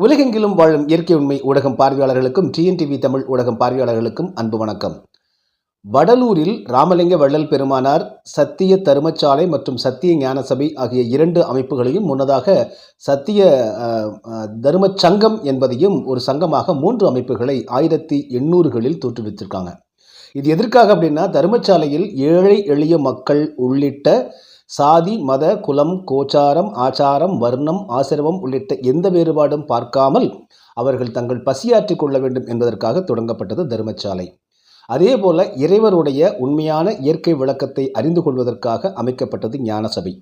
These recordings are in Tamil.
உலகெங்கிலும் வாழும் இயற்கை உண்மை ஊடகம் பார்வையாளர்களுக்கும் டிஎன்டிவி தமிழ் ஊடகம் பார்வையாளர்களுக்கும் அன்பு வணக்கம். வடலூரில் ராமலிங்க வள்ளல் பெருமானார் சத்திய தருமச்சாலை மற்றும் சத்திய ஞான சபை ஆகிய இரண்டு அமைப்புகளையும் முன்னதாக சத்திய அஹ், சங்கம் என்பதையும் ஒரு சங்கமாக மூன்று அமைப்புகளை ஆயிரத்தி எண்ணூறுகளில் தோற்றுவித்திருக்காங்க. இது எதற்காக அப்படின்னா தர்மச்சாலையில் ஏழை எளிய மக்கள் உள்ளிட்ட சாதி மத குலம் கோச்சாரம் ஆச்சாரம் வர்ணம் ஆசிரமம் உள்ளிட்ட எந்த வேறுபாடும் பார்க்காமல் அவர்கள் தங்கள் பசியாற்றிக் கொள்ள வேண்டும் என்பதற்காக தொடங்கப்பட்டது தர்மச்சாலை அதேபோல இறைவருடைய உண்மையான இயற்கை விளக்கத்தை அறிந்து கொள்வதற்காக அமைக்கப்பட்டது ஞானசபை.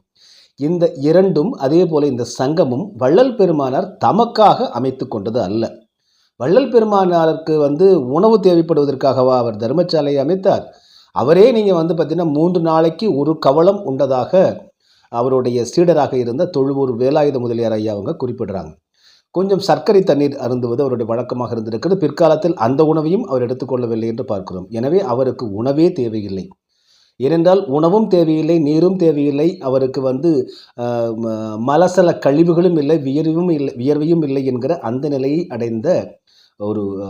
இந்த இரண்டும் அதே போல இந்த சங்கமும் வள்ளல் பெருமானார் தமக்காக அமைத்து கொண்டது அல்ல. வள்ளல் பெருமானாருக்கு வந்து உணவு தேவைப்படுவதற்காகவா அவர் தர்மசாலையை அமைத்தார்? அவரே நீங்கள் வந்து பார்த்தீங்கன்னா மூன்று நாளைக்கு ஒரு கவளம் உண்டதாக அவருடைய சீடராக இருந்த தொழுவூர் வேலாயுத முதலியார் ஐயா அவங்க குறிப்பிடுறாங்க. கொஞ்சம் சர்க்கரை தண்ணீர் அருந்துவது அவருடைய வழக்கமாக இருந்திருக்கிறது. பிற்காலத்தில் அந்த உணவையும் அவர் எடுத்துக்கொள்ளவில்லை என்று பார்க்கிறோம். எனவே அவருக்கு உணவே தேவையில்லை. ஏனென்றால் உணவும் தேவையில்லை நீரும் தேவையில்லை. அவருக்கு வந்து ம- மலசல கழிவுகளும் இல்லை வியர்வும் இல்லை வியர்வையும் இல்லை என்கிற அந்த நிலையை அடைந்த ஒரு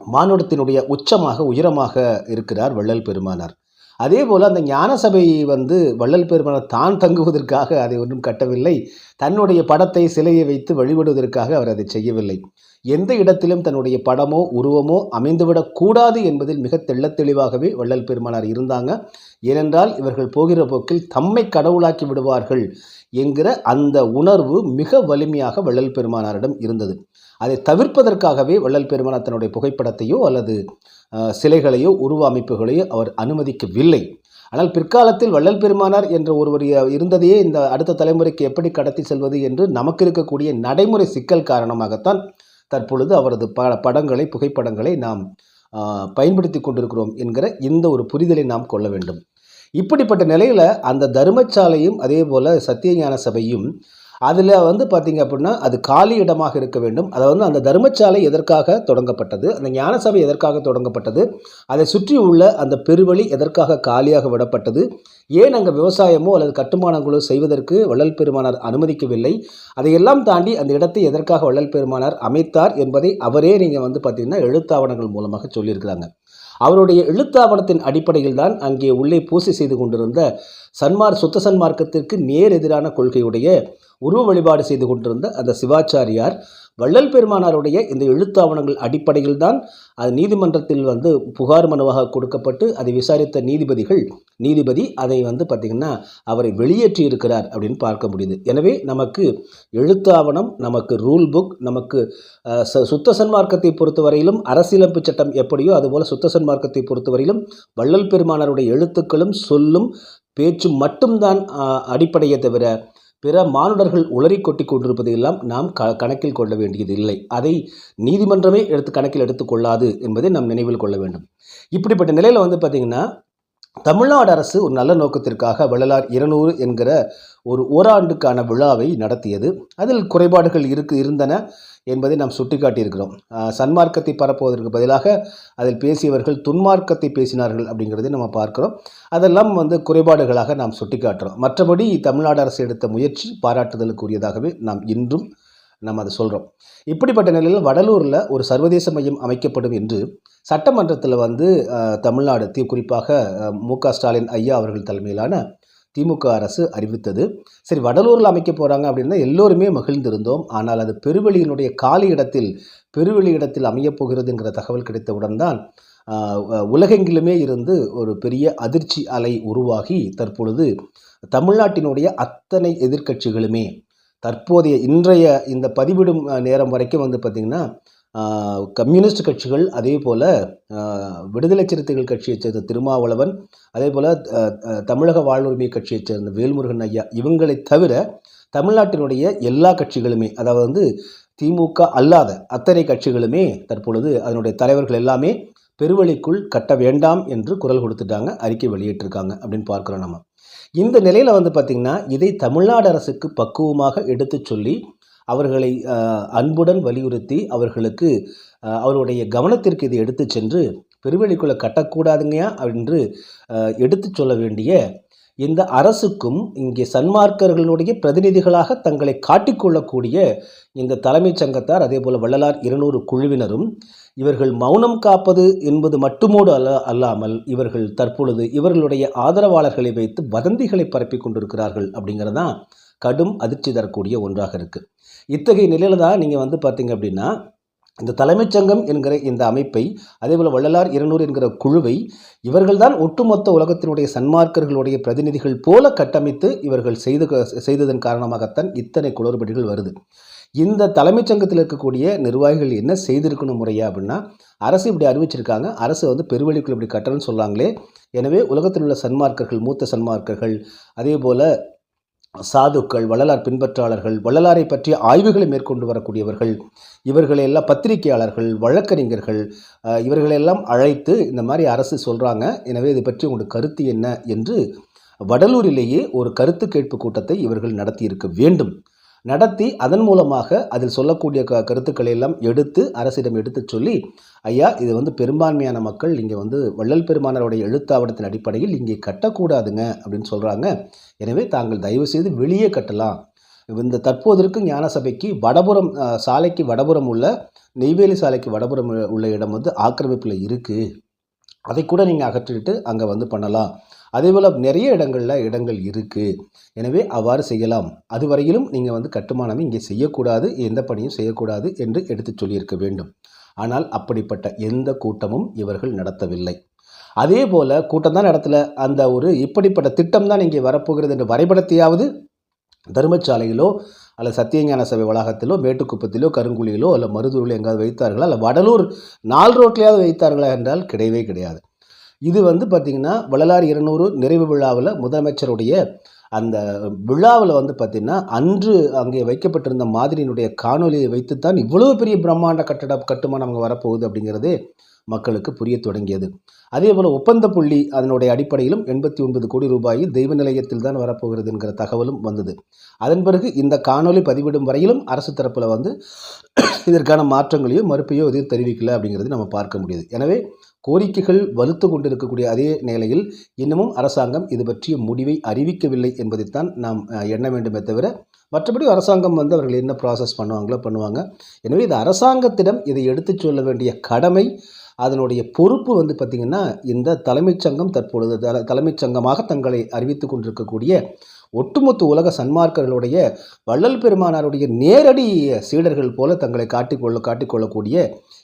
மானுடத்தினுடைய உச்சமாக உயரமாக இருக்கிறார் வள்ளல் பெருமானார். அதே போல் அந்த ஞான சபை வந்து வள்ளல் பெருமானார் தான் தங்குவதற்காக அதை ஒன்றும் கட்டவில்லை. தன்னுடைய படத்தை சிலையை வைத்து வழிபடுவதற்காக அவர் அதை செய்யவில்லை. எந்த இடத்திலும் தன்னுடைய படமோ உருவமோ அமைந்துவிடக் கூடாது என்பதில் மிக தெள்ளத் தெளிவாகவே வள்ளல் பெருமானார் இருந்தாங்க. ஏனென்றால் இவர்கள் போகிற போக்கில் தம்மை கடவுளாக்கி விடுவார்கள் என்கிற அந்த உணர்வு மிக வலிமையாக வள்ளல் பெருமானாரிடம் இருந்தது. அதை தவிர்ப்பதற்காகவே வள்ளல் பெருமானார் தன்னுடைய புகைப்படத்தையோ அல்லது சிலைகளையோ உருவ அமைப்புகளையோ அவர் அனுமதிக்கவில்லை. ஆனால் பிற்காலத்தில் வள்ளல் பெருமானார் என்ற ஒருவர் இருந்ததையே இந்த அடுத்த தலைமுறைக்கு எப்படி கடத்தி செல்வது என்று நமக்கு இருக்கக்கூடிய நடைமுறை சிக்கல் காரணமாகத்தான் தற்பொழுது அவரது ப படங்களை புகைப்படங்களை நாம் பயன்படுத்தி கொண்டிருக்கிறோம் என்கிற இந்த ஒரு புரிதலை நாம் கொள்ள வேண்டும். இப்படிப்பட்ட நிலையில் அந்த தர்மசாலையும் அதே போல் சத்தியஞான சபையும் அதில் வந்து பார்த்தீங்க அப்படின்னா அது காலி இடமாக இருக்க வேண்டும். அதை வந்து அந்த தர்மச்சாலை எதற்காக தொடங்கப்பட்டது அந்த ஞான சபை எதற்காக தொடங்கப்பட்டது அதை சுற்றி உள்ள அந்த பெருவழி எதற்காக காலியாக விடப்பட்டது ஏன் அங்கே விவசாயமோ அல்லது கட்டுமானங்களோ செய்வதற்கு வள்ளல் பெருமானார் அனுமதிக்கவில்லை அதையெல்லாம் தாண்டி அந்த இடத்தை எதற்காக வள்ளல் பெருமானார் அமைத்தார் என்பதை அவரே நீங்கள் வந்து பார்த்தீங்கன்னா எழுத்தாவணங்கள் மூலமாக சொல்லியிருக்கிறாங்க. அவருடைய எழுத்தாவணத்தின் அடிப்படையில் தான் அங்கே உள்ளே பூசை செய்து கொண்டிருந்த சன்மார் சுத்த சன்மார்க்கத்திற்கு நேர் எதிரான கொள்கையுடைய உருவ வழிபாடு செய்து கொண்டிருந்த அந்த சிவாச்சாரியார் வள்ளல் பெருமானாருடைய இந்த எழுத்தாவணங்கள் அடிப்படையில் தான் அது நீதிமன்றத்தில் வந்து புகார் மனுவாக கொடுக்கப்பட்டு அதை விசாரித்த நீதிபதிகள் நீதிபதி அதை வந்து பார்த்திங்கன்னா அவரை வெளியேற்றி இருக்கிறார் அப்படின்னு பார்க்க முடியுது. எனவே நமக்கு எழுத்தாவணம் நமக்கு ரூல் புக் நமக்கு ச- சுத்த சன்மார்க்கத்தை பொறுத்தவரையிலும் அரசியலமைப்பு சட்டம் எப்படியோ அதுபோல் சுத்த சன்மார்க்கத்தை பொறுத்தவரையிலும் வள்ளல் பெருமானாருடைய எழுத்துக்களும் சொல்லும் பேச்சும் மட்டும்தான் அடிப்படையை தவிர பிற மானுடர்கள் உளறி கொட்டி கொண்டிருப்பதையெல்லாம் நாம் க கணக்கில் கொள்ள வேண்டியது இல்லை அதை நீதிமன்றமே எடுத்து கணக்கில் எடுத்துக்கொள்ளாது என்பதை நாம் நினைவில் கொள்ள வேண்டும். இப்படிப்பட்ட நிலையில் வந்து பார்த்திங்கன்னா தமிழ்நாடு அரசு ஒரு நல்ல நோக்கத்திற்காக வள்ளலார் இருநூறு என்கிற ஒரு ஓராண்டுக்கான விழாவை நடத்தியது. அதில் குறைபாடுகள் இருக்கு இருந்தன என்பதை நாம் சுட்டிக்காட்டியிருக்கிறோம். சன்மார்க்கத்தை பரப்புவதற்கு பதிலாக அதில் பேசியவர்கள் துன்மார்க்கத்தை பேசினார்கள் அப்படிங்கிறதை நம்ம பார்க்கிறோம். அதெல்லாம் வந்து குறைபாடுகளாக நாம் சுட்டிக்காட்டுறோம். மற்றபடி தமிழ்நாடு அரசு எடுத்த முயற்சி பாராட்டுதலுக்குரியதாகவே நாம் இன்றும் நம்ம அதை சொல்கிறோம் இப்படிப்பட்ட நிலையில் வடலூரில் ஒரு சர்வதேச மையம் அமைக்கப்படும் என்று சட்டமன்றத்தில் வந்து தமிழ்நாடு தீ குறிப்பாக மு க ஸ்டாலின் ஐயா அவர்கள் தலைமையிலான திமுக அரசு அறிவித்தது. சரி வடலூரில் அமைக்க போகிறாங்க அப்படின்னா எல்லோருமே மகிழ்ந்திருந்தோம். ஆனால் அது பெருவெளியினுடைய காலி இடத்தில் பெருவெளி இடத்தில் அமையப்போகிறதுங்கிற தகவல் கிடைத்தவுடன் தான் உலகெங்கிலுமே இருந்து ஒரு பெரிய அதிர்ச்சி அலை உருவாகி தற்பொழுது தமிழ்நாட்டினுடைய அத்தனை எதிர்க்கட்சிகளுமே தற்போதைய இன்றைய இந்த பதிவிடும் நேரம் வரைக்கும் வந்து பார்த்திங்கன்னா கம்யூனிஸ்ட் கட்சிகள் அதே போல் விடுதலை சிறுத்தைகள் கட்சியைச் சேர்ந்த திருமாவளவன் அதே போல் தமிழக வாழ்வுரிமை கட்சியைச் சேர்ந்த வேல்முருகன் ஐயா இவங்களைத் தவிர தமிழ்நாட்டினுடைய எல்லா கட்சிகளுமே அதாவது வந்து திமுக அல்லாத அத்தனை கட்சிகளுமே தற்பொழுது அதனுடைய தலைவர்கள் எல்லாமே பெருவழிக்குள் கட்ட வேண்டாம் என்று குரல் கொடுத்துட்டாங்க அறிக்கை வெளியிட்டிருக்காங்க அப்படின்னு பார்க்குறோம் நம்ம. இந்த நிலையில் வந்து பார்த்திங்கன்னா இதை தமிழ்நாடு அரசுக்கு பக்குவமாக எடுத்துச் சொல்லி அவர்களை அன்புடன் வலியுறுத்தி அவர்களுக்கு அவருடைய கவனத்திற்கு இதை எடுத்து சென்று பெருவெளிக்குள்ளே கட்டக்கூடாதுங்கயா என்று எடுத்து எடுத்துச் சொல்ல வேண்டிய இந்த அரசுக்கும் இங்கே சன்மார்க்கர்களுடைய பிரதிநிதிகளாக தங்களை காட்டிக்கொள்ளக்கூடிய இந்த தலைமைச் சங்கத்தார் அதே போல் வள்ளலார் இருநூறு குழுவினரும் இவர்கள் மௌனம் காப்பது என்பது மட்டுமோடு அல்ல அல்லாமல் இவர்கள் தற்பொழுது இவர்களுடைய ஆதரவாளர்களை வைத்து வதந்திகளை பரப்பி கொண்டிருக்கிறார்கள் அப்படிங்கிறது தான் கடும் அதிர்ச்சி தரக்கூடிய ஒன்றாக இருக்குது இத்தகைய நிலையில் தான் நீங்கள் வந்து பார்த்தீங்க அப்படின்னா இந்த தலைமைச் சங்கம் என்கிற இந்த அமைப்பை அதேபோல் வள்ளலார் இருநூறு என்கிற குழுவை இவர்கள்தான் ஒட்டுமொத்த உலகத்தினுடைய சன்மார்க்கர்களுடைய பிரதிநிதிகள் போல கட்டமைத்து இவர்கள் செய்து செய்ததன் காரணமாகத்தான் இத்தனை குளறுபடிகள் வருது. இந்த தலைமைச் சங்கத்தில் இருக்கக்கூடிய நிர்வாகிகள் என்ன செய்திருக்கணும் முறையா அப்படின்னா அரசு இப்படி அறிவிச்சிருக்காங்க. அரசு வந்து பெருவெளிக்குள் இப்படி கட்டணும்னு சொல்லாங்களே. எனவே உலகத்தில் உள்ள சன்மார்க்கர்கள் மூத்த சன்மார்க்கர்கள் அதே போல் சாதுக்கள் வள்ளலார் பின்பற்றாளர்கள் வள்ளலாரை பற்றிய ஆய்வுகளை மேற்கொண்டு வரக்கூடியவர்கள் இவர்களையெல்லாம் பத்திரிகையாளர்கள் வழக்கறிஞர்கள் இவர்களையெல்லாம் அழைத்து இந்த மாதிரி அரசு சொல்கிறாங்க எனவே இது பற்றி உங்களுக்கு கருத்து என்ன என்று வடலூரிலேயே ஒரு கருத்து கேட்பு கூட்டத்தை இவர்கள் நடத்தியிருக்க வேண்டும். நடத்தி அதன் மூலமாக அதில் சொல்லக்கூடிய க கருத்துக்களை எல்லாம் எடுத்து அரசிடம் எடுத்து சொல்லி ஐயா இது வந்து பெரும்பான்மையான மக்கள் இங்கே வந்து வள்ளல் பெருமானருடைய எழுத்தாவணத்தின் அடிப்படையில் இங்கே கட்டக்கூடாதுங்க அப்படின்னு சொல்கிறாங்க எனவே தாங்கள் தயவு செய்து வெளியே கட்டலாம். இந்த தற்போது இருக்கும் ஞான சபைக்கு வடபுறம் சாலைக்கு வடபுறம் உள்ள நெய்வேலி சாலைக்கு வடபுறம் உள்ள இடம் வந்து ஆக்கிரமிப்பில் இருக்குது அதை கூட நீங்கள் அகற்றிட்டு அங்கே வந்து பண்ணலாம். அதேபோல் நிறைய இடங்களில் இடங்கள் இருக்குது எனவே அவ்வாறு செய்யலாம். அதுவரையிலும் நீங்கள் வந்து கட்டுமானம் இங்கே செய்யக்கூடாது எந்த பணியும் செய்யக்கூடாது என்று எடுத்துச் சொல்லியிருக்க வேண்டும். ஆனால் அப்படிப்பட்ட எந்த கூட்டமும் இவர்கள் நடத்தவில்லை. அதே போல் கூட்டம் தான் நடத்தல. அந்த ஒரு இப்படிப்பட்ட திட்டம் தான் இங்கே வரப்போகிறது என்ற வரைபடத்தையாவது தர்மசாலையிலோ அல்லது சத்தியஞான சபை வளாகத்திலோ மேட்டுக்குப்பத்திலோ கருங்குழியிலோ அல்ல மருதூரிலோ எங்காவது வைத்தார்களா? அல்ல வடலூர் நால் ரோட்லையாவது வைத்தார்களா என்றால் கிடையவே கிடையாது. இது வந்து பார்த்திங்கன்னா வள்ளலார் இருநூறு நிறைவு விழாவில் முதலமைச்சருடைய அந்த விழாவில் வந்து பார்த்திங்கன்னா அன்று அங்கே வைக்கப்பட்டிருந்த மாதிரியினுடைய காணொலியை வைத்துத்தான் இவ்வளோ பெரிய பிரம்மாண்ட கட்டட கட்டுமானம் அங்கே வரப்போகுது அப்படிங்கிறதே மக்களுக்கு புரிய தொடங்கியது. அதே போல் ஒப்பந்த புள்ளி அதனுடைய அடிப்படையிலும் எண்பத்தி ஒன்பது கோடி ரூபாயில் தெய்வ நிலையத்தில் தான் வரப்போகிறது என்கிற தகவலும் வந்தது. அதன் பிறகு இந்த காணொலி பதிவிடும் வரையிலும் அரசு தரப்பில் வந்து இதற்கான மாற்றங்களையோ மறுப்பையோ எதுவும் தெரிவிக்கல அப்படிங்கிறது நம்ம பார்க்க முடியுது. எனவே கோரிக்கைகள் வலுத்து கொண்டிருக்கக்கூடிய அதே நிலையில் இன்னமும் அரசாங்கம் இது பற்றிய முடிவை அறிவிக்கவில்லை என்பதைத்தான் நாம் எண்ண வேண்டுமே தவிர மற்றபடி அரசாங்கம் வந்து அவர்கள் என்ன ப்ராசஸ் பண்ணுவாங்களோ பண்ணுவாங்க. எனவே இது அரசாங்கத்திடம் இதை எடுத்துச் சொல்ல வேண்டிய கடமை அதனுடைய பொறுப்பு வந்து பார்த்திங்கன்னா இந்த தலைமைச் சங்கம் தற்பொழுது தல தலைமைச் சங்கமாக தங்களை அறிவித்து கொண்டிருக்கக்கூடிய ஒட்டுமொத்த உலக சன்மார்க்கர்களுடைய வள்ளல் பெருமானாருடைய நேரடி சீடர்கள் போல தங்களை காட்டிக்கொள்ள காட்டிக்கொள்ளக்கூடிய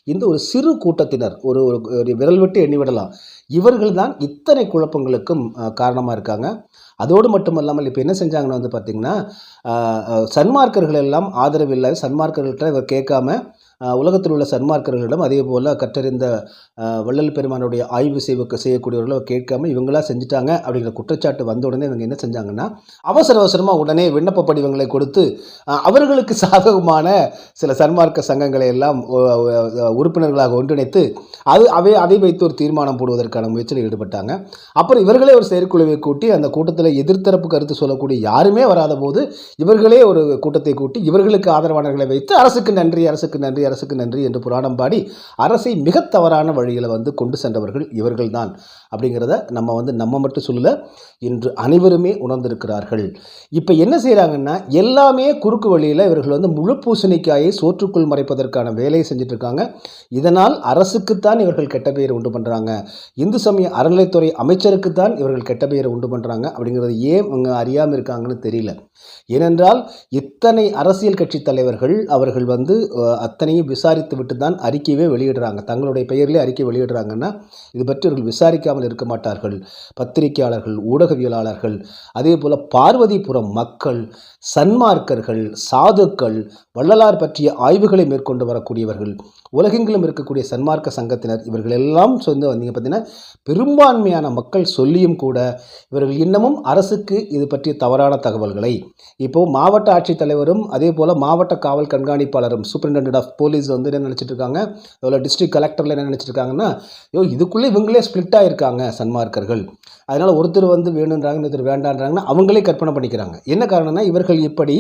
இந்த ஒரு சிறு கூட்டத்தினர் ஒரு ஒரு- ஒரு விரல் விட்டு எண்ணிவிடலாம் இவர்கள் தான் இத்தனை குழப்பங்களுக்கும் காரணமாக இருக்காங்க. அதோடு மட்டுமல்லாமல் இப்போ என்ன செஞ்சாங்கன்னு வந்து பார்த்திங்கன்னா சன்மார்க்கர்கள் எல்லாம் ஆதரவில்லை சன்மார்க்கர்கள்ட்ட இவர் கேட்காம உலகத்தில் உள்ள சன்மார்க்கர்களிடம் அதே போல் கற்றறிந்த வள்ளல் பெருமானுடைய ஆய்வு செய்வ செய்யக்கூடியவர்களை கேட்காம இவங்களா செஞ்சுட்டாங்க அப்படிங்கிற குற்றச்சாட்டு வந்த உடனே இவங்க என்ன செஞ்சாங்கன்னா அவசர அவசரமாக உடனே விண்ணப்ப படிவங்களை கொடுத்து அவர்களுக்கு சாதகமான சில சன்மார்க்க சங்கங்களை எல்லாம் உறுப்பினர்களாக ஒன்றிணைத்து அது அவை அதை வைத்து ஒரு தீர்மானம் போடுவதற்கான முயற்சியில் ஈடுபட்டாங்க. அப்புறம் இவர்களே ஒரு செயற்குழுவை கூட்டி அந்த கூட்டத்தில் எதிர்த்தரப்பு கருத்து சொல்லக்கூடிய யாருமே வராத போது இவர்களே ஒரு கூட்டத்தை கூட்டி இவர்களுக்கு ஆதரவாளர்களை வைத்து அரசுக்கு நன்றி அரசுக்கு நன்றி அரசுக்கு நன்றி என்று புராணம் பாடி அரசை மிக தவறான வழியில் வந்து கொண்டு சென்றவர்கள் இவர்கள்தான். அப்படிங்கிறத நம்ம வந்து நம்ம மட்டும் சொல்லல இன்று அனைவருமே உணர்ந்திருக்கிறார்கள். இப்போ என்ன செய்கிறாங்கன்னா எல்லாமே குறுக்கு வழியில் இவர்கள் வந்து முழு பூசணிக்காயை சோற்றுக்குள் மறைப்பதற்கான வேலையை செஞ்சுட்டு இருக்காங்க இதனால் அரசுக்குத்தான் இவர்கள் கெட்ட பெயர் உண்டு பண்ணுறாங்க இந்து சமய அறநிலைத்துறை அமைச்சருக்குத்தான் இவர்கள் கெட்ட பெயரை உண்டு பண்ணுறாங்க அப்படிங்கிறது ஏன் இவங்க அறியாமல் இருக்காங்கன்னு தெரியல. ஏனென்றால் இத்தனை அரசியல் கட்சி தலைவர்கள் அவர்கள் வந்து அத்தனை அத்தனையும் விசாரித்து விட்டு தான் அறிக்கையவே வெளியிடுறாங்க. தங்களுடைய பெயரிலே அறிக்கை வெளியிடுறாங்கன்னா இது பற்றி அவர்கள் விசாரிக்காமல் இருக்க மாட்டார்கள். பத்திரிகையாளர்கள் ஊடகவியலாளர்கள் அதே போல் பார்வதிபுரம் மக்கள் சன்மார்க்கர்கள் சாதுக்கள் வள்ளலார் பற்றிய ஆய்வுகளை மேற்கொண்டு வரக்கூடியவர்கள் உலகெங்கிலும் இருக்கக்கூடிய சன்மார்க்க சங்கத்தினர் இவர்கள் எல்லாம் சொந்த வந்தீங்க பார்த்தீங்கன்னா பெரும்பான்மையான மக்கள் சொல்லியும் கூட இவர்கள் இன்னமும் அரசுக்கு இது பற்றிய தவறான தகவல்களை. இப்போ மாவட்ட ஆட்சித்தலைவரும் அதே போல் மாவட்ட காவல் கண்காணிப்பாளரும் சூப்பரிண்டென்டென்ட் ஆஃப் போலீஸ் போலீஸ் வந்து என்ன நினச்சிட்டு இருக்காங்க எவ்வளோ டிஸ்ட்ரிக்ட் கலெக்டரில் என்ன நினச்சிட்டு இருக்காங்கன்னா ஐயோ இதுக்குள்ளே இவங்களே ஸ்ப்ளிட் ஆகிருக்காங்க சன்மார்க்கர்கள். அதனால் ஒருத்தர் வந்து வேணுன்றாங்க இன்னொருத்தர் வேண்டான்றாங்கன்னா அவங்களே கற்பனை பண்ணிக்கிறாங்க. என்ன காரணம்னா இவர்கள் இப்படி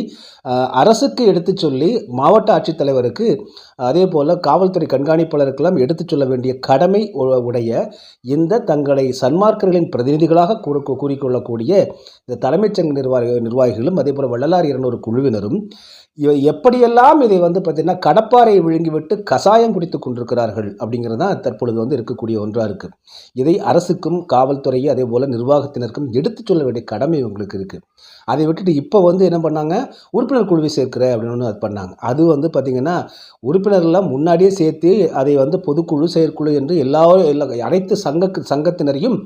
அரசுக்கு எடுத்து சொல்லி மாவட்ட ஆட்சித்தலைவருக்கு அதே போல் காவல்துறை கண்காணிப்பாளருக்கெல்லாம் எடுத்துச் சொல்ல வேண்டிய கடமை உடைய இந்த தங்களை சன்மார்க்கர்களின் பிரதிநிதிகளாக கூறிக்கொள்ளக்கூடிய இந்த தலைமைச் சங்க நிர்வாக நிர்வாகிகளும் அதே போல் வள்ளலார் இருநூறு குழுவினரும் எப்படியெல்லாம் இதை வந்து பார்த்திங்கன்னா கடப்பாறை விழுங்கிவிட்டு கசாயம் குடித்து கொண்டிருக்கிறார்கள் அப்படிங்கிறது தான் தற்பொழுது வந்து இருக்கக்கூடிய ஒன்றாக இருக்குது இதை அரசுக்கும் காவல்துறை அதே போல் நிர்வாகத்தினருக்கும் எடுத்து சொல்ல வேண்டிய கடமை இவங்களுக்கு இருக்குது அதை விட்டுட்டு இப்போ வந்து என்ன பண்ணாங்க? உறுப்பினர் குழுவை சேர்க்கிற அப்படின்னு ஒன்று அது பண்ணாங்க. அது வந்து பார்த்திங்கன்னா உறுப்பினர்லாம் முன்னாடியே சேர்த்து அதை வந்து பொதுக்குழு செயற்குழு என்று எல்லா எல்லா அனைத்து சங்க சங்கத்தினரையும்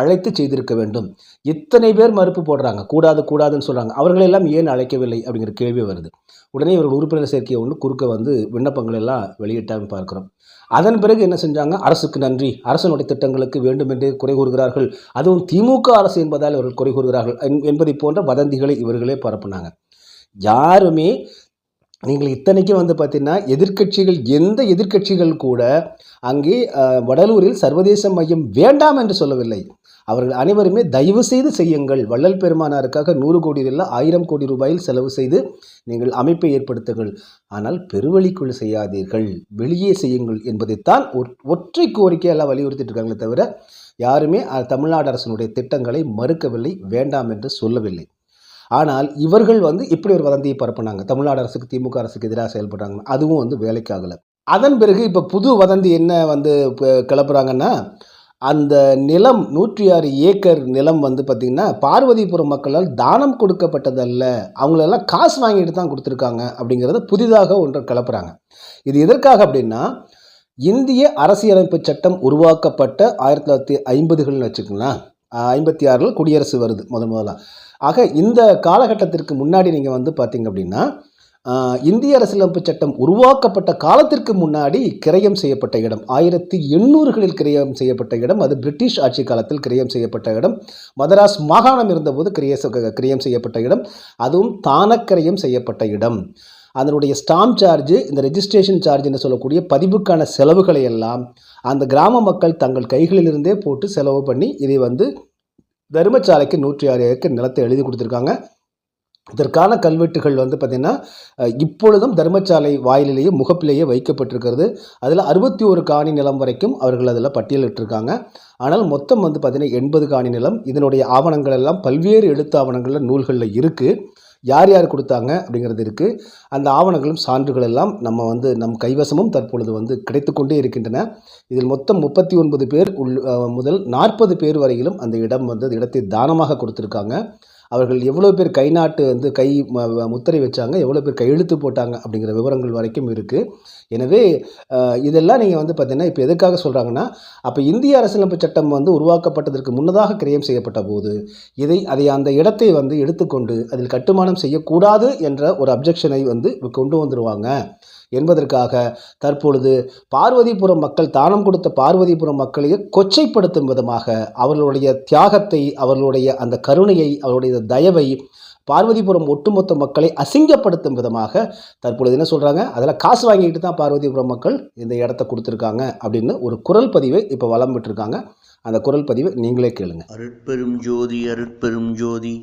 அழைத்து செய்திருக்க வேண்டும். இத்தனை பேர் மறுப்பு போடுறாங்க? கூடாது கூடாதுன்னு சொல்கிறாங்க அவர்களெல்லாம் ஏன் அழைக்கவில்லை அப்படிங்கிற கேள்வி வருது. உடனே இவர்கள் உறுப்பினர் சேர்க்கையை ஒன்று குறுக்க வந்து விண்ணப்பங்கள் எல்லாம் வெளியிட்டாங்க பார்க்குறோம். அதன் பிறகு என்ன செஞ்சாங்க? அரசுக்கு நன்றி. அரசனுடைய திட்டங்களுக்கு வேண்டும் என்று குறை கூறுகிறார்கள். அதுவும் திமுக அரசு என்பதால் இவர்கள் குறை கூறுகிறார்கள். என்பதை போன்ற வதந்திகளை இவர்களே பரப்புனாங்க. யாருமே நீங்கள் இத்தனைக்கும் வந்து பார்த்தீங்கன்னா எதிர்க்கட்சிகள் எந்த எதிர்க்கட்சிகள் கூட அங்கே வடலூரில் சர்வதேச மையம் வேண்டாம் என்று சொல்லவில்லை. அவர்கள் அனைவருமே தயவு செய்து செய்யுங்கள். வள்ளல் பெருமானாருக்காக நூறு கோடி இல்லை ஆயிரம் கோடி ரூபாயில் செலவு செய்து நீங்கள் அமைப்பை ஏற்படுத்துங்கள். ஆனால் பெருவழிக்குள் செய்யாதீர்கள். வெளியே செய்யுங்கள் என்பதைத்தான் ஒற்- ஒற்றை கோரிக்கையெல்லாம் வலியுறுத்திட்டு இருக்காங்களே தவிர யாருமே தமிழ்நாடு அரசினுடைய திட்டங்களை மறுக்கவில்லை வேண்டாம் என்று சொல்லவில்லை. ஆனால் இவர்கள் வந்து இப்படி ஒரு வதந்தியை பரப்புனாங்க. தமிழ்நாடு அரசுக்கு திமுக அரசுக்கு எதிராக செயல்படுறாங்க அதுவும் வந்து வேலைக்காகலை அதன் பிறகு இப்போ புது வதந்தி என்ன வந்து கிளப்புறாங்கன்னா அந்த நிலம் நூற்றி ஆறு ஏக்கர் நிலம் வந்து பார்த்திங்கன்னா பார்வதிபுரம் மக்களால் தானம் கொடுக்கப்பட்டதல்ல. அவங்களெல்லாம் காசு வாங்கிட்டு தான் கொடுத்துருக்காங்க அப்படிங்கிறத புதிதாக ஒன்று கிளப்புறாங்க. இது எதற்காக அப்படின்னா இந்திய அரசியலமைப்பு சட்டம் உருவாக்கப்பட்ட ஆயிரத்தி தொள்ளாயிரத்தி ஐம்பதுகள்னு வச்சுக்கோங்களேன். ஐம்பத்தி ஆறில் குடியரசு வருது முதன் முதலாக ஆக இந்த காலகட்டத்திற்கு முன்னாடி நீங்கள் வந்து பார்த்தீங்க அப்படின்னா இந்திய அரசியலமைப்பு சட்டம் உருவாக்கப்பட்ட காலத்திற்கு முன்னாடி கிரயம் செய்யப்பட்ட இடம். ஆயிரத்தி எண்ணூறுகளில் கிரயம் செய்யப்பட்ட இடம். அது பிரிட்டிஷ் ஆட்சி காலத்தில் கிரயம் செய்யப்பட்ட இடம். மதராஸ் மாகாணம் இருந்தபோது கிரிய கிரயம் செய்யப்பட்ட இடம். அதுவும் தானக்கிரயம் செய்யப்பட்ட இடம். அதனுடைய ஸ்டாம்ப் சார்ஜ் இந்த ரெஜிஸ்ட்ரேஷன் சார்ஜ்னு சொல்லக்கூடிய பதிவுக்கான செலவுகளை எல்லாம் அந்த கிராம மக்கள் தங்கள் கைகளிலிருந்தே போட்டு செலவு பண்ணி இதை வந்து தர்மசாலைக்கு நூற்றி ஆறு ஏக்கர் நிலத்தை எழுதி கொடுத்துருக்காங்க. இதற்கான கல்வெட்டுகள் வந்து பார்த்திங்கன்னா இப்பொழுதும் தர்மசாலை வாயிலிலேயே முகப்பிலேயே வைக்கப்பட்டிருக்கிறது. அதில் அறுபத்தி ஒரு காணி நிலம் வரைக்கும் அவர்கள் அதில் பட்டியலிட்டிருக்காங்க. ஆனால் மொத்தம் வந்து பார்த்திங்கன்னா எண்பது காணி நிலம். இதனுடைய ஆவணங்கள் எல்லாம் பல்வேறு எழுத்து ஆவணங்களில் நூல்களில் இருக்குது யார் யார் கொடுத்தாங்க அப்படிங்கிறது இருக்குது அந்த ஆவணங்களும் சான்றுகள் எல்லாம் நம்ம வந்து நம் கைவசமும் தற்பொழுது வந்து கிடைத்துக்கொண்டே இருக்கின்றன. இதில் மொத்தம் முப்பத்தி ஒன்பது பேர் உள் முதல் நாற்பது பேர் வரையிலும் அந்த இடம் வந்து அந்த இடத்தை தானமாக கொடுத்துருக்காங்க. அவர்கள் எவ்வளோ பேர் கை நாட்டு வந்து கை முத்திரை வச்சாங்க எவ்வளோ பேர் கையெழுத்து போட்டாங்க அப்படிங்கிற விவரங்கள் வரைக்கும் இருக்குது எனவே இதெல்லாம் நீங்கள் வந்து பார்த்தீங்கன்னா இப்போ எதுக்காக சொல்கிறாங்கன்னா அப்போ இந்திய அரசியலமைப்பு சட்டம் வந்து உருவாக்கப்பட்டதற்கு முன்னதாக கிரயம் செய்யப்பட்ட போது இதை அதை அந்த இடத்தை வந்து எடுத்துக்கொண்டு அதில் கட்டுமானம் செய்யக்கூடாது என்ற ஒரு அப்ஜெக்ஷனை வந்து கொண்டு வந்துடுவாங்க என்பதற்காக தற்பொழுது பார்வதிபுரம் மக்கள் தானம் கொடுத்த பார்வதிபுரம் மக்களையே கொச்சைப்படுத்தும் விதமாக அவர்களுடைய தியாகத்தை அவர்களுடைய அந்த கருணையை அவருடைய தயவை பார்வதிபுரம் ஒட்டுமொத்த மக்களை அசிங்கப்படுத்தும் விதமாக தற்பொழுது என்ன சொல்கிறாங்க அதில் காசு வாங்கிட்டு தான் பார்வதிபுரம் மக்கள் இந்த இடத்த கொடுத்துருக்காங்க அப்படின்னு ஒரு குரல் பதிவை இப்போ வளம் விட்டுருக்காங்க அந்த குரல் பதிவை நீங்களே கேளுங்க. அருட்பெரும் ஜோதி அருட்பெரும் ஜோதி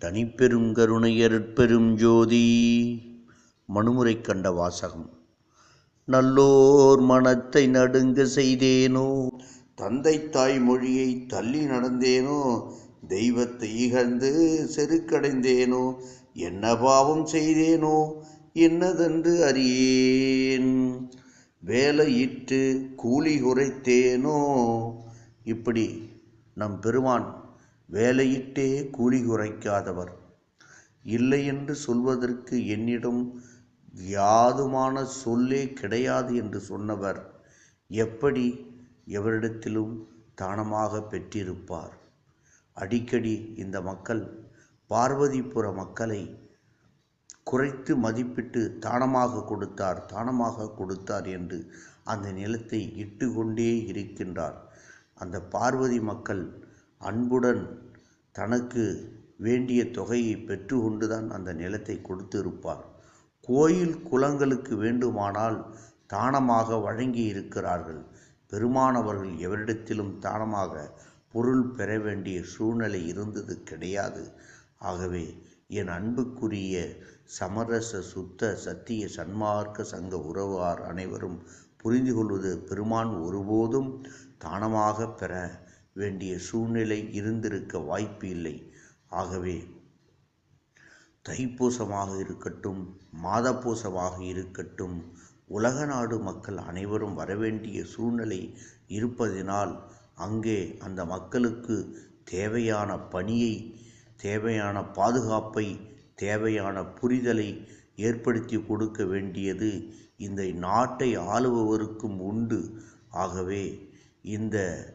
தனிப்பெரும் கருணை அருட்பெரும் ஜோதி. மனுமுறை கண்ட வாசகம். நல்லோர் மனத்தை நடுங்க செய்தேனோ? தந்தை தாய் மொழியை தள்ளி நடந்தேனோ? தெய்வத்தை இகழ்ந்து செருக்கடைந்தேனோ? என்ன பாவம் செய்தேனோ? என்னதென்று அறியேன். வேலையிட்டு கூலி குறைத்தேனோ? இப்படி நம் பெருமான் வேலையிட்டே கூலி குறைக்காதவர். இல்லை என்று சொல்வதற்கு என்னிடம் யாதுமான சொல்லே கிடையாது என்று சொன்னவர் எப்படி எவரிடத்திலும் தானமாக பெற்றிருப்பார்? அடிக்கடி இந்த மக்கள் பார்வதிபுர மக்களை குறைத்து மதிப்பிட்டு தானமாக கொடுத்தார் தானமாக கொடுத்தார் என்று அந்த நிலத்தை இட்டு கொண்டே இருக்கின்றார். அந்த பார்வதி மக்கள் அன்புடன் தனக்கு வேண்டிய தொகையை பெற்று கொண்டுதான் அந்த நிலத்தை கொடுத்திருப்பார். கோயில் குலங்களுக்கு வேண்டுமானால் தானமாக வழங்கி இருக்கிறார்கள் பெருமானவர்கள் எவரிடத்திலும் தானமாக பொருள் பெற வேண்டிய சூழ்நிலை இருந்தது கிடையாது. ஆகவே என் அன்புக்குரிய சமரச சுத்த சத்திய சன்மார்க்க சங்க உறவார் அனைவரும் புரிந்து கொள்வது பெருமான் ஒருபோதும் தானமாக பெற வேண்டிய சூழ்நிலை இருந்திருக்க வாய்ப்பு இல்லை. ஆகவே தைப்பூசமாக இருக்கட்டும் மாதப்பூசமாக இருக்கட்டும் உலக நாடு மக்கள் அனைவரும் வரவேண்டிய சூழ்நிலை இருப்பதினால் அங்கே அந்த மக்களுக்கு தேவையான பணியை தேவையான பாதுகாப்பை தேவையான புரிதலை ஏற்படுத்தி கொடுக்க வேண்டியது இந்த நாட்டை ஆளுபவருக்கும் உண்டு. ஆகவே இந்த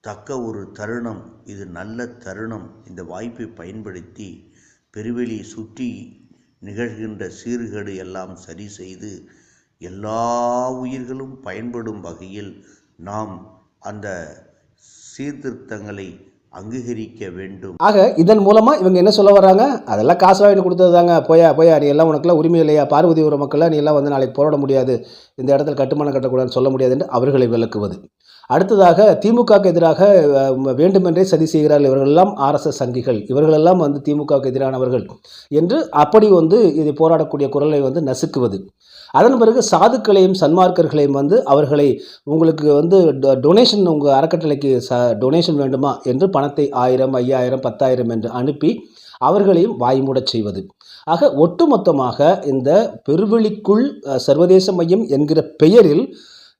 தக்க ஒரு தருணம் இது நல்ல தருணம் இந்த வாய்ப்பை பயன்படுத்தி பெருவெளி சுற்றி நிகழ்கின்ற சீர்கேடு எல்லாம் சரி செய்து எல்லா உயிர்களும் பயன்படும் வகையில் நாம் அந்த சீர்திருத்தங்களை அங்கீகரிக்க வேண்டும். ஆக இதன் மூலமாக இவங்க என்ன சொல்ல வர்றாங்க? அதெல்லாம் காசு வாங்கி கொடுத்தது தாங்க போயா போயா நீ எல்லாம் உனக்குலாம் உரிமை இல்லையா? பார்வதி ஒரு மக்கள்லாம் நீ எல்லாம் வந்து நாளைக்கு போராட முடியாது. இந்த இடத்துல கட்டுமானம் கட்டக்கூடாதுன்னு சொல்ல முடியாது என்று அவர்களை விளக்குவது. அடுத்ததாக திமுகவுக்கு எதிராக வேண்டுமென்றே சதி செய்கிறார்கள் இவர்களெல்லாம் ஆர்எஸ்எஸ் சங்கிகள். இவர்களெல்லாம் வந்து திமுகவுக்கு எதிரானவர்கள் என்று அப்படி வந்து இதை போராடக்கூடிய குரலை வந்து நசுக்குவது. அதன் பிறகு சாதுக்களையும் சன்மார்க்கர்களையும் வந்து அவர்களை உங்களுக்கு வந்து டொனேஷன் உங்கள் அறக்கட்டளைக்கு ச டொனேஷன் வேண்டுமா என்று பணத்தை ஆயிரம் ஐயாயிரம் பத்தாயிரம் என்று அனுப்பி அவர்களையும் வாய்மூடச் செய்வது. ஆக ஒட்டுமொத்தமாக இந்த பெருவெளிக்குள் சர்வதேச மையம் என்கிற பெயரில்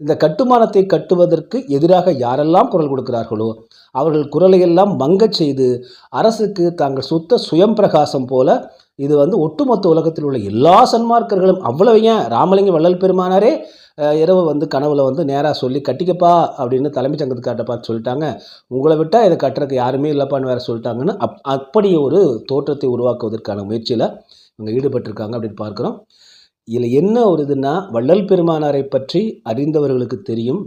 இந்த கட்டுமானத்தை கட்டுவதற்கு எதிராக யாரெல்லாம் குரல் கொடுக்கிறார்களோ அவர்கள் குரலையெல்லாம் மங்கச் செய்து அரசுக்கு தாங்கள் சுத்த சுயம் பிரகாசம் போல இது வந்து ஒட்டுமொத்த உலகத்தில் உள்ள எல்லா சன்மார்க்கர்களும் அவ்வளவு ஏன் ராமலிங்க வள்ளல் பெருமானாரே இரவு வந்து கனவுல வந்து நேராக சொல்லி கட்டிக்கப்பா அப்படின்னு தலைமைச் சங்கத்துக்கார்ட்ட பார்த்து சொல்லிட்டாங்க. உங்களை விட்டால் இதை கட்டுறதுக்கு யாருமே இல்லைப்பான்னு வேற சொல்லிட்டாங்கன்னு அப் அப்படி ஒரு தோற்றத்தை உருவாக்குவதற்கான முயற்சியில் இவங்க ஈடுபட்டிருக்காங்க அப்படின்னு பார்க்குறோம். இதில் என்ன ஒரு இதுன்னா வள்ளல் பெருமானாரை பற்றி அறிந்தவர்களுக்கு தெரியும்.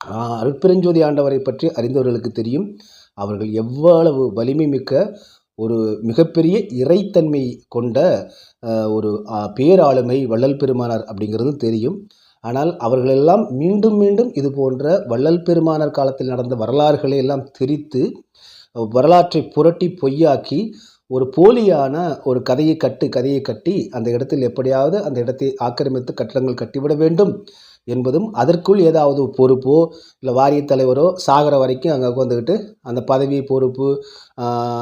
ஆஹ், அருட்பெருஞ்சோதி ஆண்டவரை பற்றி அறிந்தவர்களுக்கு தெரியும். அவர்கள் எவ்வளவு வலிமை மிக்க ஒரு மிகப்பெரிய இறைத்தன்மை கொண்ட ஒரு பேராளுமை வள்ளல் பெருமானார் அப்படிங்கிறது தெரியும். ஆனால் அவர்களெல்லாம் மீண்டும் மீண்டும் இது போன்ற வள்ளல் பெருமானார் காலத்தில் நடந்த வரலாறுகளை எல்லாம் திரித்து வரலாற்றை புரட்டி பொய்யாக்கி ஒரு போலியான ஒரு கதையை கட்டு கதையை கட்டி அந்த இடத்தில் எப்படியாவது அந்த இடத்தை ஆக்கிரமித்து கட்டடங்கள் கட்டிவிட வேண்டும் என்பதும் அதற்குள் ஏதாவது பொறுப்போ இல்லை வாரியத் தலைவரோ சாகிற வரைக்கும் அங்கே உட்காந்துக்கிட்டு அந்த பதவி பொறுப்பு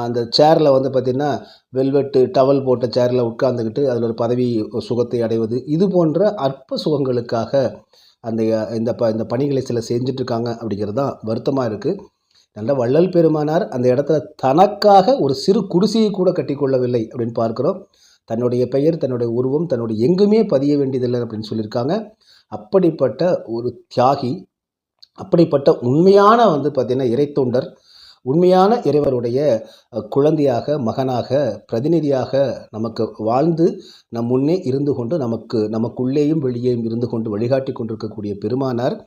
அந்த சேரில் வந்து பார்த்திங்கன்னா வெல்வெட்டு டவல் போட்ட சேரில் உட்கார்ந்துக்கிட்டு அதில் ஒரு பதவி சுகத்தை அடைவது இது போன்ற அற்ப சுகங்களுக்காக அந்த இந்த ப இந்த பணிகளை சில செஞ்சிட்ருக்காங்க அப்படிங்கிறது தான் வருத்தமாக இருக்குது நல்ல வள்ளல் பெருமானார் அந்த இடத்துல தனக்காக ஒரு சிறு குடிசையை கூட கட்டிக்கொள்ளவில்லை அப்படின்னு பார்க்குறோம். தன்னுடைய பெயர் தன்னுடைய உருவம் தன்னுடைய எங்குமே பதிய வேண்டியதில்லை அப்படின்னு சொல்லியிருக்காங்க. அப்படிப்பட்ட ஒரு தியாகி அப்படிப்பட்ட உண்மையான வந்து பார்த்திங்கன்னா இறைத்தொண்டர் உண்மையான இறைவருடைய குழந்தையாக மகனாக பிரதிநிதியாக நமக்கு வாழ்ந்து நம் முன்னே இருந்து கொண்டு நமக்கு நமக்குள்ளேயும் வெளியேயும் இருந்து கொண்டு வழிகாட்டி கொண்டிருக்கக்கூடிய பெருமானார்.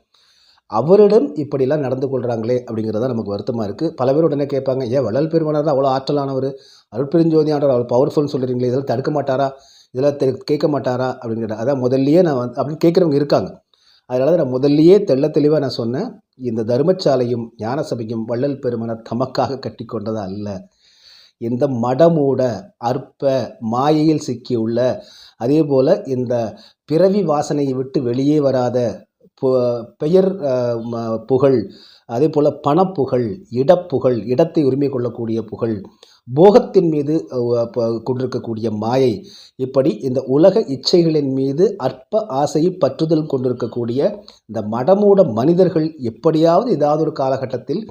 அவரிடம் இப்படிலாம் நடந்து கொள்கிறாங்களே அப்படிங்கிறது தான் நமக்கு வருத்தமாக இருக்குது பல பேர் உடனே கேட்பாங்க ஏன் வள்ளல் பெருமானார் தான் அவ்வளோ ஆற்றலானவர்? அருட்பெருஞ்சோதி ஆண்டவர் அவ்வளோ பவர்ஃபுல்னு சொல்கிறீங்களே இதெல்லாம் தடுக்க மாட்டாரா? இதெல்லாம் தெ கேட்க மாட்டாரா? அப்படிங்கிற அதான் முதல்லயே நான் வந்து அப்படின்னு கேட்குறவங்க இருக்காங்க. அதனால நான் முதல்லையே தெள்ள தெளிவாக நான் சொன்னேன் இந்த தர்மசாலையும் ஞான சபையும் வள்ளல் பெருமானார் தமக்காக கட்டி கொண்டதா அல்ல. இந்த மடமூட அற்ப மாயையில் சிக்கியுள்ள அதே போல் இந்த பிறவி வாசனையை விட்டு வெளியே வராத பெயர் புகழ் அதே போல் பணப்புகழ் இடப்புகழ் இடத்தை உரிமை கொள்ளக்கூடிய புகழ் போகத்தின் மீது கொண்டிருக்கக்கூடிய மாயை இப்படி இந்த உலக இச்சைகளின் மீது அற்ப ஆசையை பற்றுதல் கொண்டிருக்கக்கூடிய இந்த மடமூட மனிதர்கள் எப்படியாவது ஏதாவது ஒரு காலகட்டத்தில்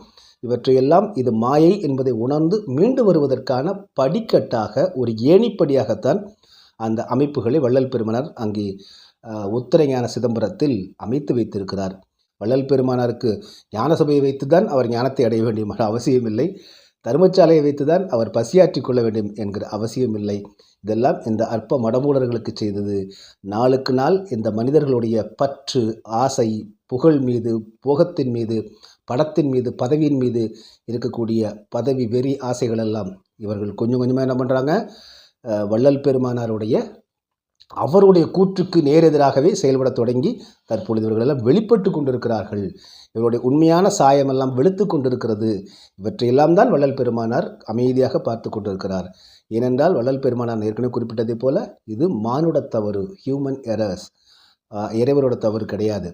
இவற்றையெல்லாம் இது மாயை என்பதை உணர்ந்து மீண்டு வருவதற்கான படிக்கட்டாக ஒரு ஏணிப்படியாகத்தான் அந்த அமைப்புகளை வள்ளல் பெருமனர் அங்கே உத்தரஞான சிதம்பரத்தில் அமைத்து வைத்திருக்கிறார். வள்ளல் பெருமானாருக்கு ஞான சபையை வைத்துதான் அவர் ஞானத்தை அடைய வேண்டும் என்ற அவசியமில்லை. தர்மசாலையை வைத்துதான் அவர் பசியாற்றி கொள்ள வேண்டும் என்கிற அவசியமில்லை. இதெல்லாம் இந்த அற்ப மடமூடர்களுக்கு செய்தது. நாளுக்கு நாள் இந்த மனிதர்களுடைய பற்று ஆசை புகழ் மீது போகத்தின் மீது படத்தின் மீது பதவியின் மீது இருக்கக்கூடிய பதவி வெறி ஆசைகளெல்லாம் இவர்கள் கொஞ்சம் கொஞ்சமாக என்ன பண்ணுறாங்க வள்ளல் பெருமானாருடைய அவருடைய கூற்றுக்கு நேரெதிராகவே செயல்பட தொடங்கி தற்பொழுது இவர்களெல்லாம் வெளிப்பட்டு கொண்டிருக்கிறார்கள். இவருடைய உண்மையான சாயமெல்லாம் வெளுத்து கொண்டிருக்கிறது. இவற்றையெல்லாம் தான் வள்ளல் பெருமானார் அமைதியாக பார்த்து கொண்டிருக்கிறார். ஏனென்றால் வள்ளல் பெருமானார் ஏற்கனவே குறிப்பிட்டதைப் போல இது மானுட தவறு ஹியூமன் எரர்ஸ் இறைவரோட தவறு கிடையாது.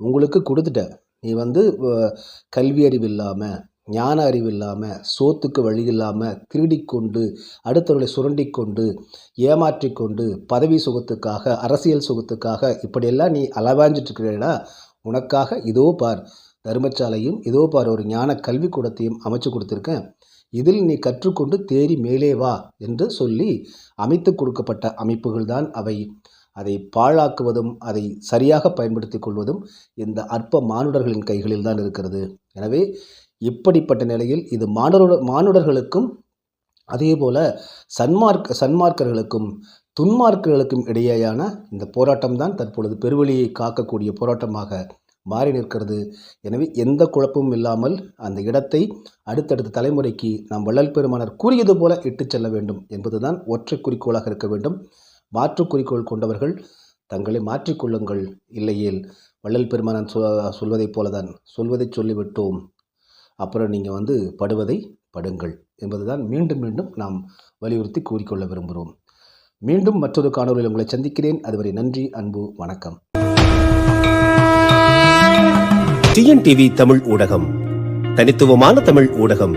உங்களுக்கு கொடுத்துட்ட நீ வந்து கல்வியறிவு கல்வி அறிவு இல்லாமல் ஞான அறிவு இல்லாமல் சோத்துக்கு வழி இல்லாமல் திருடிக்கொண்டு அடுத்தவர்களை சுரண்டிக்கொண்டு ஏமாற்றிக்கொண்டு பதவி சுகத்துக்காக அரசியல் சுகத்துக்காக இப்படியெல்லாம் நீ அளவாஞ்சிட்டு உனக்காக இதோ பார் தர்மச்சாலையும் இதோ பார் ஒரு ஞான கல்விக்கூடத்தையும் அமைச்சு கொடுத்துருக்கேன். இதில் நீ கற்றுக்கொண்டு தேறி மேலே வா என்று சொல்லி அமைத்து கொடுக்கப்பட்ட அமைப்புகள் தான் அவை. அதை பாழாக்குவதும் அதை சரியாக பயன்படுத்தி கொள்வதும் இந்த அற்ப மானுடர்களின் கைகளில் தான் இருக்கிறது. எனவே இப்படிப்பட்ட நிலையில் இது மானுட மானுடர்களுக்கும் அதே போல சன்மார்க் சன்மார்க்கர்களுக்கும் துன்மார்க்கர்களுக்கும் இடையேயான இந்த போராட்டம் தான் தற்பொழுது பெருவழியை காக்கக்கூடிய போராட்டமாக மாறி நிற்கிறது. எனவே எந்த குழப்பமும் இல்லாமல் அந்த இடத்தை அடுத்தடுத்த தலைமுறைக்கு நாம் வள்ளல் பெருமானர் கூறியது போல இட்டுச் செல்ல வேண்டும் என்பதுதான் ஒற்றை குறிக்கோளாக இருக்க வேண்டும். மாற்று குறிக்கோள் கொண்டவர்கள் தங்களை மாற்றிக்கொள்ளுங்கள் இல்லையேல் வள்ளல் பெருமானன் சொ சொல்வதைப் போலதான். சொல்வதை சொல்லிவிட்டோம். அப்புறம் நீங்கள் வந்து படுவதை படுங்கள் என்பதுதான் மீண்டும் மீண்டும் நாம் வலியுறுத்தி கூறிக்கொள்ள விரும்புகிறோம். மீண்டும் மற்றொரு காணொலியில் உங்களை சந்திக்கிறேன். அதுவரை நன்றி அன்பு வணக்கம். டிஎன்டிவி தமிழ் ஊடகம். தனித்துவமான தமிழ் ஊடகம்.